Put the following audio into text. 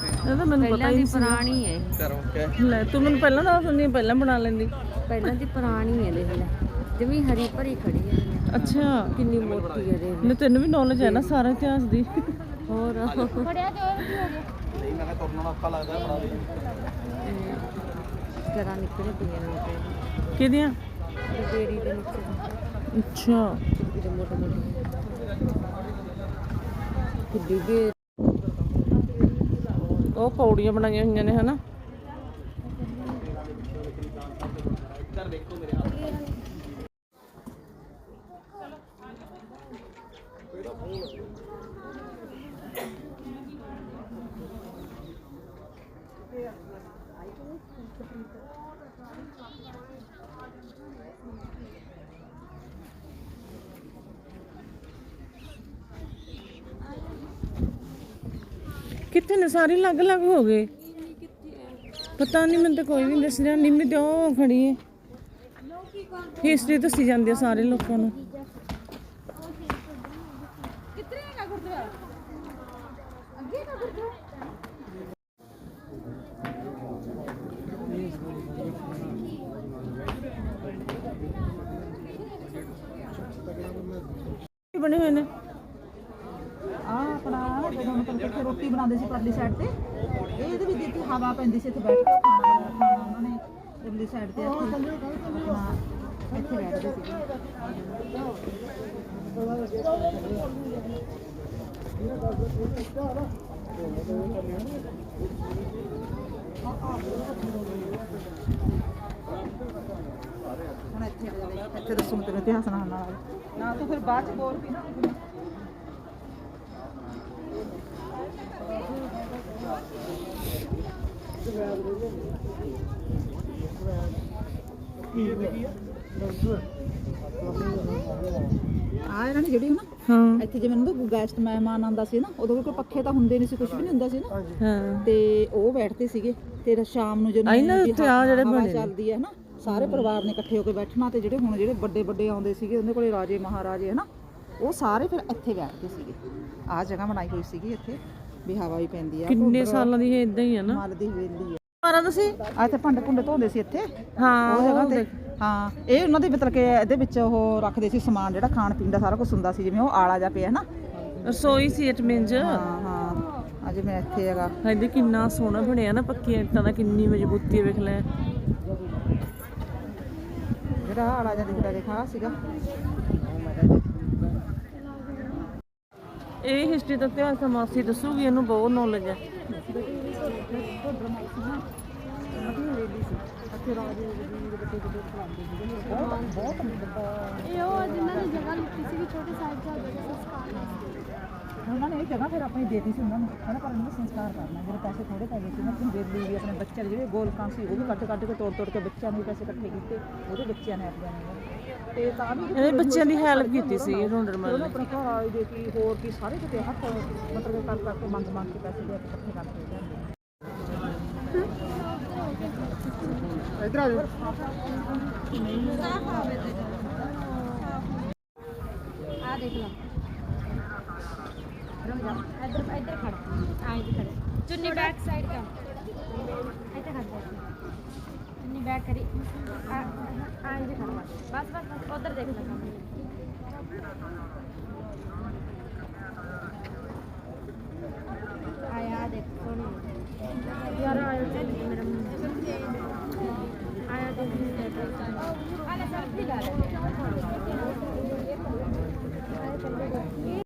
ਇਹ ਤਾਂ ਮੈਨੂੰ ਪਤਾ ਪਹਿਲਾਂ ਹੀ ਦੀ ਨਹੀਂ ਸੀ। ਪੁਰਾਣੀ ਹੈ ਇਹ। ਕਰੋ ਕਿ ਲੈ ਤੂੰ ਮੈਨੂੰ ਪਹਿਲਾਂ ਦੱਸ ਦਿੰਦੀ ਪਹਿਲਾਂ ਬਣਾ ਲੈਂਦੀ। ਪਹਿਲਾਂ ਦੀ ਪੁਰਾਣੀ ਹੈ ਦੇਖ ਲੈ। ਜਮੀ ਹਰੀ ਭਰੀ ਖੜੀ ਹੈ। ਅੱਛਾ। ਕਿੰਨੀ ਮੋਟੀ ਹੈ ਦੇਖ ਲੈ। ਤੈਨੂੰ ਵੀ ਨੌਲੇਜ ਹੈ ਨਾ ਸਾਰਾ ਇਤਿਹਾਸ ਦੀ। ਹੋਰ। ਨਹੀਂ ਮੈਂ ਕਿਹਾ ਤੁਰਨਾ ਔਖਾ ਲੱਗਦਾ ਬਣਾ ਦੇ ਜਰਾ ਨਿਕਲੇ ਪਈਆਂ ਨੇ ਤੇ ਕਿਹਦੀਆਂ? ਬੇਰੀ ਦੇ ਨੀਚੇ ਅੱਛਾ। ਕਿਤੇ ਮੋਟੇ ਮੋਟੇ। ਕਿੱਡੀ ਦੇ ਉਹ ਪੌੜੀਆਂ ਬਣਾਈਆਂ ਹੋਈਆਂ ਨੇ ਹਨਾ? ਕਿੱਥੇ ਨੇ? ਸਾਰੇ ਅਲੱਗ ਅਲੱਗ ਹੋ ਗਏ। ਪਤਾ ਨਹੀਂ ਮੈਨੂੰ ਤਾਂ ਕੋਈ ਵੀ ਨਹੀਂ ਦੱਸ ਰਿਹਾ। ਨਿੰਮੀ ਤੇ ਉਹ ਖੜੀ ਹੈ ਹਿਸਟਰੀ ਦੱਸੀ ਜਾਂਦੀ ਹੈ ਸਾਰੇ ਲੋਕਾਂ ਨੂੰ। ਬਣੇ ਹੋਏ ਨੇ? ਆਪਣਾ ਜਦੋਂ ਮਤਲਬ ਕਿ ਰੋਟੀ ਬਣਾਉਂਦੇ ਸੀ ਪਰਲੀ ਸਾਈਡ ਤੇ। ਇਹ ਇਹਦੇ ਵਿੱਚ ਦਿੱਤੀ ਹਵਾ ਪੈਂਦੀ ਸੀ ਇੱਥੇ ਬੈਠ ਕੇ, ਖਾਣਾ ਖਾਣਾ ਉਹਨਾਂ ਨੇ ਪਰਲੀ ਸਾਈਡ ਤੇ ਇੱਥੇ ਆਪਣਾ ਇੱਥੇ ਬੈਠਦੇ ਸੀ। ਹੁਣ ਇੱਥੇ ਇੱਥੇ ਦੱਸੋ ਮੈਂ ਤੈਨੂੰ ਇਤਿਹਾਸ ਨਾਲ ਨਾਲ। ਨਾ, ਤੂੰ ਫਿਰ ਬਾਅਦ ਚ ਬੋਲ ਵੀ ਨਾ। ਆ ਇਹਨਾਂ ਨੇ ਜਿਹੜੀ ਨਾ ਹਾਂ। ਇੱਥੇ ਜਿਵੇਂ ਨਾ ਗੈਸਟ ਮਹਿਮਾਨ ਆਉਂਦਾ ਸੀ ਨਾ ਉਦੋਂ ਕੋਈ ਪੱਖੇ ਤਾਂ ਹੁੰਦੇ ਨਹੀਂ ਸੀ ਕੁਝ ਵੀ ਨਹੀਂ ਹੁੰਦਾ ਸੀ ਨਾ। ਹਾਂ। ਤੇ ਉਹ ਬੈਠਦੇ ਸੀਗੇ ਤੇ ਸ਼ਾਮ ਨੂੰ ਜਦੋਂ ਆਈ ਨਾ ਵੀ ਉੱਥੇ ਹਵਾ- ਆ ਜਿਹੜੇ ਹਵਾ ਬਣੇ ਨੇ। ਚੱਲਦੀ ਹੈ ਨਾ ਸਾਰੇ ਪਰਿਵਾਰ ਨੇ ਇਕੱਠੇ ਹੋ ਕੇ ਬੈਠਣਾ ਤੇ ਜਿਹੜੇ ਹੁਣ ਜਿਹੜੇ ਵੱਡੇ ਵੱਡੇ ਆਉਂਦੇ ਸੀਗੇ ਉਹਦੇ ਕੋਲੇ ਰਾਜੇ ਮਹਾਰਾਜੇ ਹਨਾ ਉਹ ਸਾਰੇ ਫਿਰ ਇੱਥੇ ਬੈਠਦੇ ਸੀਗੇ। ਆਹ ਜਗ੍ਹਾ ਬਣਾਈ ਹੋਈ ਸੀਗੀ ਇੱਥੇ ਵੀ ਹਵਾ ਵੀ ਪੈਂਦੀ ਆ ਕਿੰਨੇ ਸਾਲਾਂ ਦੀ ਇਹ ਇਦਾਂ ਹੀ ਆ ਨਾ। ਮਲ ਦੀ ਹਵੇਲੀ ਆ। ਮਾਰਾ ਤੁਸੀਂ? ਆ ਇੱਥੇ ਭਾਂਡੇ ਭੁੰਡੇ ਧੋਂਦੇ ਸੀ ਇੱਥੇ। ਹਾਂ ਉਹ ਉਹ ਤੇ। ਹਾਂ ਇਹ ਉਹਨਾਂ ਦੇ ਮਤਲਬ ਕਿ ਇਹਦੇ ਵਿੱਚ ਉਹ ਰੱਖਦੇ ਸੀ ਸਮਾਨ ਜਿਹੜਾ ਖਾਣ ਪੀਣ ਦਾ ਸਾਰਾ ਕੁਝ ਹੁੰਦਾ ਸੀ ਜਿਵੇਂ ਉਹ ਆਲਾ ਜਾ ਪਿਆ ਨਾ ਰਸੋਈ ਸੀ ਇਟ ਮੀਨਸ ਹਾਂ ਹਾਂ। ਅੱਜ ਮੈਂ ਇੱਥੇ ਹੈਗਾ। ਇਹਦੇ ਕਿੰਨਾ ਸੋਹਣਾ ਬਣਿਆ ਨਾ ਪੱਕੀਆਂ ਇੱਟਾਂ ਦਾ ਕਿੰਨੀ ਮਜ਼ਬੂਤੀ ਵੇਖ ਲੈ। ਜਿਹੜਾ ਆਲਾ ਜਾ ਦਿਖਦਾ ਦੇਖਾ ਸੀਗਾ। ਇਹ ਹਿਸਟਰੀ ਦਾ ਇਤਿਹਾਸ ਤਾਂ ਮਾਸੀ ਦੱਸੂਗੀ ਇਹਨੂੰ ਬਹੁਤ ਨੌਲੇਜ ਹੈ। ਇਹ ਉਹ ਜਿਨ੍ਹਾਂ ਨੇ ਜਗ੍ਹਾ ਲਿੱਤੀ ਸੀ ਛੋਟੇ ਸਾਹਿਬਜ਼ਾਦੇ ਦਾ ਸੰਸਕਾਰ ਉਹਨਾਂ ਨੇ ਇਹ ਜਗ੍ਹਾ ਫਿਰ ਆਪਣੀ ਦੇਤੀ ਸੀ ਉਹਨਾਂ ਨੂੰ। ਕਹਿੰਦਾ ਪਰ ਇਹਨਾਂ ਸੰਸਕਾਰ ਕਰਨਾ ਜਿਹੜੇ ਪੈਸੇ ਥੋੜੇ ਪੈ ਗਏ ਸੀ ਨਾ ਆਪਣੀ ਬੇਲੀ ਵੀ ਆਪਣੇ ਬੱਚਿਆਂ ਦੇ ਜਿਹੜੇ ਗੋਲਕਾਂ ਸੀ ਉਹ ਵੀ ਕੱਢ ਕੱਢ ਕੇ ਤੋੜ ਤੋੜ ਕੇ ਬੱਚਿਆਂ ਨੂੰ ਪੈਸੇ ਇਕੱਠੇ ਕੀਤੇ ਉਹਦੇ ਬੱਚਿਆਂ ਨੇ ਆਪਣਿਆਂ ਨੇ। ਤੇ ਤਾਂ ਵੀ ਇਹਦੇ ਬੱਚਿਆਂ ਦੀ ਹੈਲਪ ਕੀਤੀ ਸੀ ਰੋਂਡਰ ਮਲ ਉਹਨੇ ਆਪਣੇ ਘਰ ਵਾਲੇ ਦੇ ਕੀ ਹੋਰ ਕੀ ਸਾਰੇ ਕਿਤੇ ਹੱਥ ਮਤਲਬ ਕਰ ਕਰਕੇ ਮੰਗ ਮੰਗ ਕੇ ਪੈਸੇ ਦੇ ਕੇ ਇਕੱਠੇ ਕਰਕੇ। ਇਧਰ ਆ ਜਾਓ ਆ ਦੇਖ ਲਓ ਰੁਕ ਜਾ ਇੱਧਰ ਖੜ ਆ ਇੱਧਰ ਖੜ ਚੁੰਨੀ ਬੈਕ ਸਾਈਡ ਕਰ ਇੱਧਰ ਖੜ ਜਾ ਚੁੰਨੀ ਬੈਕ ਕਰੀ ਆ ਆ ਇੱਧਰ ਖੜ ਬਸ ਬਸ ਬਸ ਬਸ ਉਧਰ ਦੇਖ ਲੈ Tidak.